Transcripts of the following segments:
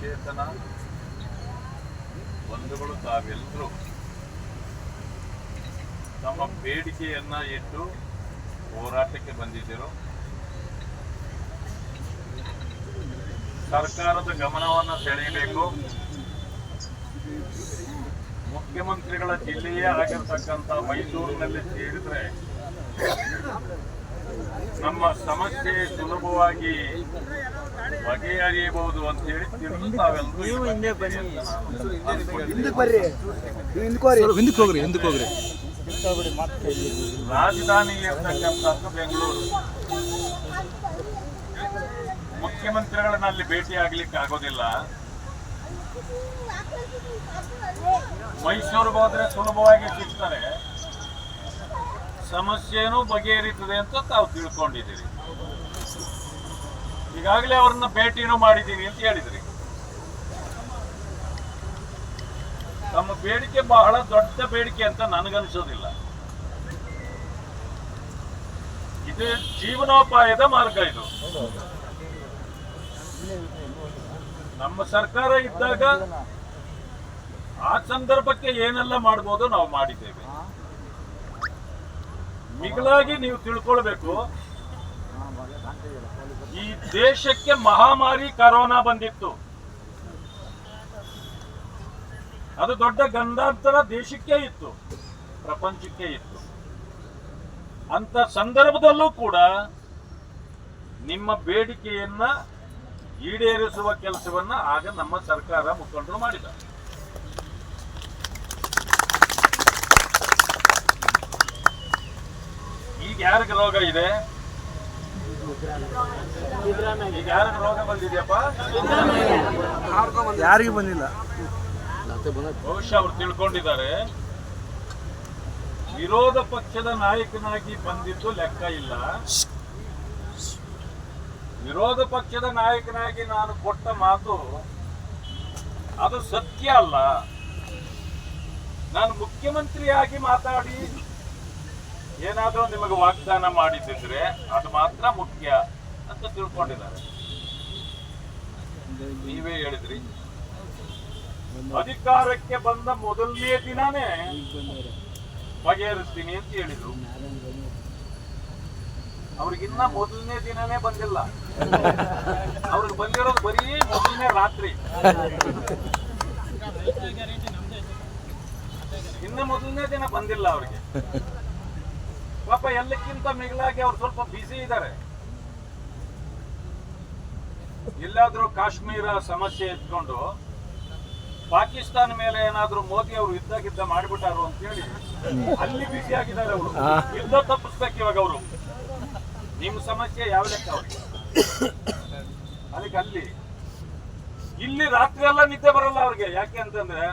ಚೇತನ ಬಂಧುಗಳು ತಾವೆಲ್ಲರೂ ತಮ್ಮ ಬೇಡಿಕೆಯನ್ನ ಇಟ್ಟು ಹೋರಾಟಕ್ಕೆ ಬಂದಿದ್ದರು. ಸರ್ಕಾರದ ಗಮನವನ್ನ ಸೆಳೆಯಬೇಕು. ಮುಖ್ಯಮಂತ್ರಿಗಳ ಜಿಲ್ಲೆಯೇ ಆಗಿರ್ತಕ್ಕಂಥ ಮೈಸೂರಿನಲ್ಲಿ ಸೇರಿದ್ರೆ ನಮ್ಮ ಸಮಸ್ಯೆ ಸುಲಭವಾಗಿ ಬಗೆಹರಿಯಬಹುದು ಅಂತ ಹೇಳಿ ತಾವೆಲ್ಲರೂ ರಾಜಧಾನಿ ಇರ್ತಕ್ಕಂಥದ್ದು ಬೆಂಗಳೂರು ಮುಖ್ಯಮಂತ್ರಿಗಳನ್ನ ಅಲ್ಲಿ ಭೇಟಿ ಆಗ್ಲಿಕ್ಕೆ ಆಗೋದಿಲ್ಲ. ಮೈಸೂರು ಹೋದ್ರೆ ಸುಲಭವಾಗಿ ಸಿಗ್ತಾರೆ. ಸಮಸ್ಯೆನೂ ಬಗೆಹರಿತದೆ ಅಂತ ತಾವು ತಿಳ್ಕೊಂಡಿದ್ದೀರಿ. ಈಗಾಗಲೇ ಅವ್ರನ್ನ ಭೇಟಿನೂ ಮಾಡಿದ್ದೀನಿ ಅಂತ ಹೇಳಿದ್ರಿ. ತಮ್ಮ ಬೇಡಿಕೆ ಬಹಳ ದೊಡ್ಡ ಬೇಡಿಕೆ ಅಂತ ನನಗನ್ಸೋದಿಲ್ಲ. ಇದು ಜೀವನೋಪಾಯದ ಮಾರ್ಗ ಇದು. ನಮ್ಮ ಸರ್ಕಾರ ಇದ್ದಾಗ ಆ ಸಂದರ್ಭಕ್ಕೆ ಏನೆಲ್ಲ ಮಾಡ್ಬೋದು ನಾವು ಮಾಡಿದ್ದೇವೆ. ಮಿಗಿಲಾಗಿ ನೀವು ತಿಳ್ಕೊಳ್ಬೇಕು. ಈ ದೇಶಕ್ಕೆ ಮಹಾಮಾರಿ ಕರೋನಾ ಬಂದಿತ್ತು. ಅದು ದೊಡ್ಡ ಗಂಧಾಂತರ ದೇಶಕ್ಕೆ ಇತ್ತು, ಪ್ರಪಂಚಕ್ಕೆ ಇತ್ತು. ಅಂತ ಸಂದರ್ಭದಲ್ಲೂ ಕೂಡ ನಿಮ್ಮ ಬೇಡಿಕೆಯನ್ನ ಈಡೇರಿಸುವ ಕೆಲಸವನ್ನ ಆಗ ನಮ್ಮ ಸರ್ಕಾರ ಮುಖಂಡರು ಮಾಡಿದ ಈಗ ಯಾರಿಗೆ ರೋಗ ಇದೆ? ಈಗ ಯಾರಿಗೆ ರೋಗ ಬಂದಿದೆಯಪ್ಪ? ಯಾರಿಗೂ ಬಂದಿಲ್ಲ. ಬಹುಶಃ ಅವ್ರು ತಿಳ್ಕೊಂಡಿದ್ದಾರೆ. ವಿರೋಧ ಪಕ್ಷದ ನಾಯಕನಾಗಿ ಬಂದಿದ್ದು ಲೆಕ್ಕ ಇಲ್ಲ. ವಿರೋಧ ಪಕ್ಷದ ನಾಯಕನಾಗಿ ನಾನು ಕೊಟ್ಟ ಮಾತು ಅದು ಸತ್ಯ ಅಲ್ಲ. ನಾನು ಮುಖ್ಯಮಂತ್ರಿಯಾಗಿ ಮಾತಾಡಿ ಏನಾದರೂ ನಿಮಗೆ ವಾಗ್ದಾನ ಮಾಡಿದ್ದಿದ್ರೆ ಅದು ಮಾತ್ರ ಮುಖ್ಯ ಅಂತ ತಿಳ್ಕೊಂಡಿದ್ದಾರೆ. ನೀವೇ ಹೇಳಿದ್ರಿ. ಅಧಿಕಾರಕ್ಕೆ ಬಂದ ಮೊದಲನೇ ದಿನಾನೇ ಬಗೆಹರಿಸ್ತೀನಿ ಅಂತ ಹೇಳಿದ್ರು. ಅವ್ರಿಗಿನ್ನ ಮೊದಲನೇ ದಿನನೇ ಬಂದಿಲ್ಲ. ಅವ್ರಿಗೆ ಬಂದಿರೋದು ಬರೀ ಮೊದಲನೇ ರಾತ್ರಿ. ಇನ್ನ ಮೊದಲನೇ ದಿನ ಬಂದಿಲ್ಲ ಅವ್ರಿಗೆ. ಪಾಪ ಎಲ್ಲಕ್ಕಿಂತ ಮಿಗಿಲಾಗಿ ಅವ್ರು ಸ್ವಲ್ಪ ಬ್ಯುಸಿ ಇದ್ದಾರೆ. ಎಲ್ಲಾದ್ರೂ ಕಾಶ್ಮೀರ ಸಮಸ್ಯೆ ಎತ್ಕೊಂಡು ಪಾಕಿಸ್ತಾನ ಮೇಲೆ ಏನಾದ್ರೂ ಮೋದಿ ಅವರು ಯುದ್ಧ ಗಿದ್ದ ಮಾಡಿಬಿಟ್ಟಾರು ಅಂತ ಹೇಳಿ ಅಲ್ಲಿ ಬಿಸಿ ಆಗಿದ್ದಾರೆ ಅವರು. ಯುದ್ಧ ತಪ್ಪಿಸ್ಬೇಕು ಇವಾಗ ಅವರು. ನಿಮ್ಮ ಸಮಸ್ಯೆ ಯಾವ ಲೆಕ್ಕ ಅವ್ರಿಗೆ ಅದಕ್ಕೆ ಅಲ್ಲಿ. ಇಲ್ಲಿ ರಾತ್ರಿ ಎಲ್ಲ ನಿದ್ದೆ ಬರಲ್ಲ ಅವ್ರಿಗೆ. ಯಾಕೆ ಅಂತಂದ್ರೆ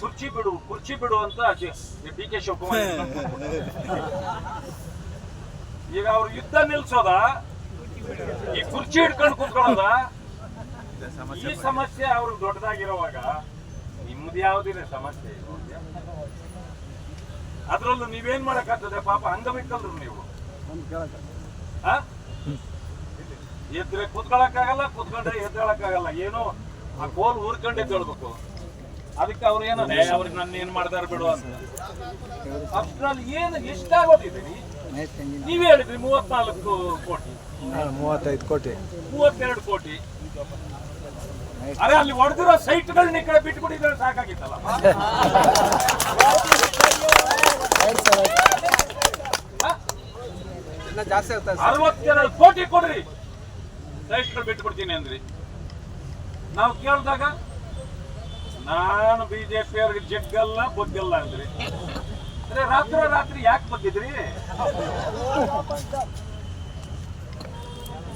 ಕುರ್ಚಿ ಬಿಡು ಕುರ್ಚಿ ಬಿಡು ಅಂತ ಡಿ ಕೆ ಶಿವಕುಮಾರ್. ಈಗ ಅವ್ರು ಯುದ್ಧ ನಿಲ್ಸೋದ ಈ ಕುರ್ಚಿ ಹಿಡ್ಕೊಂಡು ಕುತ್ಕೊಳ್ಳೋದ ಈ ಸಮಸ್ಯೆ ಅವ್ರು ದೊಡ್ಡದಾಗಿರುವಾಗ ನಿಮ್ದು ಯಾವ್ದಿದೆ ಸಮಸ್ಯೆ? ಅದರಲ್ಲೂ ನೀವೇನ್ ಮಾಡಕ್ಕಾಗ್ತದೆ? ಪಾಪ ಅಂಗವಿಕಲ್ರು ನೀವು? ಎದ್ರೆ ಕೂತ್ಕೊಳಕ್ಕಾಗಲ್ಲ ಕೂತ್ಕೊಂಡ್ರೆ ಎದ್ದೇಳಕ್ಕಾಗಲ್ಲ. ಏನೋ ಆ ಕೋಲ್ ಊರ್ಕೊಂಡೆ ಎದ್ದೇಳ್ಬೇಕು ಅದಕ್ಕೆ ಅವ್ರು ಏನೋ "ಏ, ಅವ್ರಿಗೆ ನನ್ನ ಏನ್ ಮಾಡ್ತಾರೆ ಬಿಡು ಅಂತ. ಅಷ್ಟ್ರಲ್ಲಿ ಏನು ಎಷ್ಟಾಗೋದಿದ್ದೀರಿ ನೀವೇ ಹೇಳಿದ್ರಿ ಮೂವತ್ನಾಲ್ಕು ಕೋಟಿ. ಮೂವತ್ತೈದು ಕೋಟಿ. ಮೂವತ್ತೆರಡು ಕೋಟಿ. ಅರೆ ಅಲ್ಲಿ ಹೊಡೆದಿರೋ ಸೈಟ್ಗಳನ್ನ ಈ ಕಡೆ ಬಿಟ್ಬಿಟ್ಟಿದ್ರೆ ಸಾಕಾಗಿತ್ತಲ್ಲ. ಜಾಸ್ತಿ ಆಗ್ತದೆ ಅರವತ್ತೆರಡು ಕೋಟಿ ಕೊಡ್ರಿ. ಸೈಟ್ಗಳು ಬಿಟ್ಬಿಡ್ತೀನಿ ಅಂದ್ರಿ. ನಾವು ಕೇಳಿದಾಗ ನಾನು ಬಿಜೆಪಿ ಅವ್ರಿಗೆ ಜಗ್ಗಲ್ಲ, ಬಗ್ಗಲ್ಲ ಅಂದ್ರಿ? ರಾತ್ರಿ ರಾತ್ರಿ ಯಾಕೆ ಬಂದಿದ್ರಿ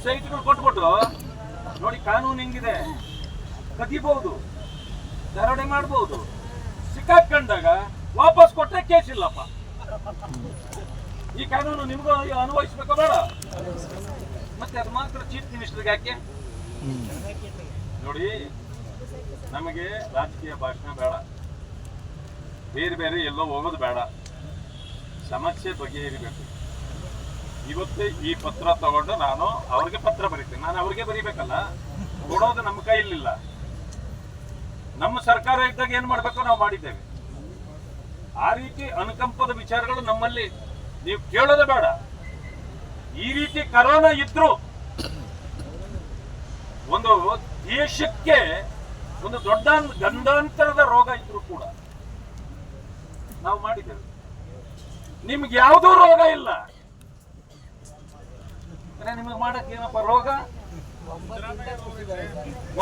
ಸೈಟ್ಗಳು ಕೊಟ್ಬಿಟ್ಟು ನೋಡಿ ಕಾನೂನು ಹೆಂಗಿದೆ. ಕದಿಬಹುದು ದರೋಡೆ ಮಾಡಬಹುದು. ಸಿಕ್ಕಾಕೊಂಡಾಗ ವಾಪಸ್ ಕೊಟ್ಟರೆ ಕೇಸ್ ಇಲ್ಲಪ್ಪ. ಈ ಕಾನೂನು ನಿಮಗೂ ಅನ್ವಯಿಸ್ಬೇಕೋ ಬೇಡ. ಮತ್ತೆ ಅದು ಮಾತ್ರ ಚೀಫ್ ಮಿನಿಸ್ಟರ್ಗೆ ಯಾಕೆ? ನೋಡಿ ನಮಗೆ ರಾಜಕೀಯ ಭಾಷಣ ಬೇಡ. ಬೇರೆ ಬೇರೆ ಎಲ್ಲೋ ಹೋಗೋದು ಬೇಡ. ಸಮಸ್ಯೆ ಬಗೆಹರಿಬೇಕು ಇವತ್ತೇ ಈ ಪತ್ರ ತಗೊಂಡು ನಾನು ಅವ್ರಿಗೆ ಪತ್ರ ಬರೀತೀನಿ. ನಾನು ಅವ್ರಿಗೆ ಬರೀಬೇಕಲ್ಲ. ಕೊಡೋದು ನಮ್ಮ ಕೈಯಲ್ಲಿಲ್ಲ. ನಮ್ಮ ಸರ್ಕಾರ ಇದ್ದಾಗ ಏನ್ ಮಾಡ್ಬೇಕೋ ನಾವು ಮಾಡಿದ್ದೇವೆ. ಆ ರೀತಿ ಅನುಕಂಪದ ವಿಚಾರಗಳು ನಮ್ಮಲ್ಲಿ ನೀವು ಕೇಳೋದೇ ಬೇಡ. ಈ ರೀತಿ ಕರೋನಾ ಇದ್ರು ಒಂದು ದೇಶಕ್ಕೆ ಒಂದು ದೊಡ್ಡ ಗಂಧಾಂತರದ ರೋಗ ಇದ್ರು ಕೂಡ ನಾವು ಮಾಡಿದ್ದೇವೆ. ನಿಮ್ಗೆ ಯಾವುದೂ ರೋಗ ಇಲ್ಲ. ನಿಮಗೆ ಮಾಡಕ್ ಏನಪ್ಪ ರೋಗ?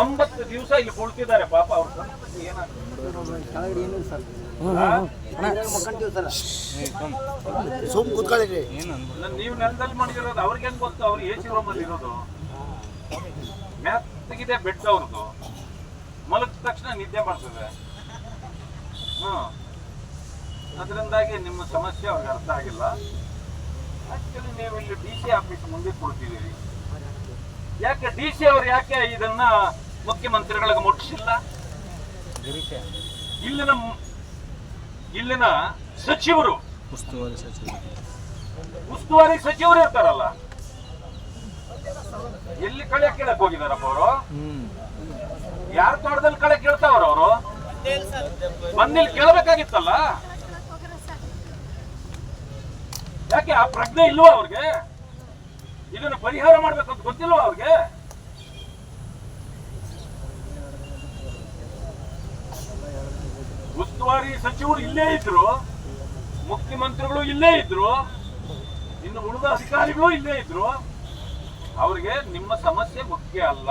ಒಂಬತ್ತು ದಿವಸ ಇಲ್ಲಿ ಕುಳಿತಿದ್ದಾರೆ ಪಾಪ ಅವ್ರ. ನೀವ್ ನೀವು ನೆಲದಲ್ಲಿ ಮಾಡಿರೋದು ಅವ್ರಿಗೆ ಹೆಂಗ್ ಗೊತ್ತು? ಅವ್ರು ಎ ಸಿ ರೂಮಲ್ಲಿ ಇರೋದು ಮೆತ್ತಗಿದೆ ಬೆಡ್ ಅವ್ರದ್ದು. ಮಲಗಿದ ತಕ್ಷಣ ನಿದ್ದೆ ಮಾಡ್ತದೆ. ಹ್ಞೂ ಅದರಿಂದಾಗಿ ನಿಮ್ಮ ಸಮಸ್ಯೆ ಅವ್ರಿಗೆ ಅರ್ಥ ಆಗಿಲ್ಲ. ಆಕ್ಚುಲಿ ನೀವು ಇಲ್ಲಿ ಡಿ ಸಿ ಆಫೀಸ್ ಮುಂದೆ ಕೊಡ್ತಿದ್ದೀರಿ ಯಾಕೆ ಡಿ ಸಿ ಅವ್ರು ಯಾಕೆ ಇದನ್ನ ಮುಖ್ಯಮಂತ್ರಿಗಳಿಗೆ ಮುಟ್ಟಿಸಿಲ್ಲ? ಇಲ್ಲಿನ ಇಲ್ಲಿನ ಸಚಿವರು ಉಸ್ತುವಾರಿ ಸಚಿವರು. ಉಸ್ತುವಾರಿ ಸಚಿವರು ಇರ್ತಾರಲ್ಲ. ಎಲ್ಲಿ ಕಳೆ ಕೇಳಕ್ ಹೋಗಿದಾರಪ್ಪ ಅವರು? ಯಾರ ತೋಟದಲ್ಲಿ ಕಳೆ ಕೇಳ್ತಾವ್ರ ಅವರು? ಬಂದಿಲ್ ಕೇಳಬೇಕಾಗಿತ್ತಲ್ಲ? ಯಾಕೆ ಆ ಪ್ರಜ್ಞೆ ಇಲ್ವಾ ಅವ್ರಿಗೆ? ಇದನ್ನ ಪರಿಹಾರ ಮಾಡ್ಬೇಕಂತ ಗೊತ್ತಿಲ್ವಾ ಅವ್ರಿಗೆ? ಉಸ್ತುವಾರಿ ಸಚಿವರು ಇಲ್ಲೇ ಇದ್ರು ಮುಖ್ಯಮಂತ್ರಿಗಳು ಇಲ್ಲೇ ಇದ್ರು ಇನ್ನು ಉಳಿದ ಅಧಿಕಾರಿಗಳು ಇಲ್ಲೇ ಇದ್ರು. ಅವ್ರಿಗೆ ನಿಮ್ಮ ಸಮಸ್ಯೆ ಮುಖ್ಯ ಅಲ್ಲ.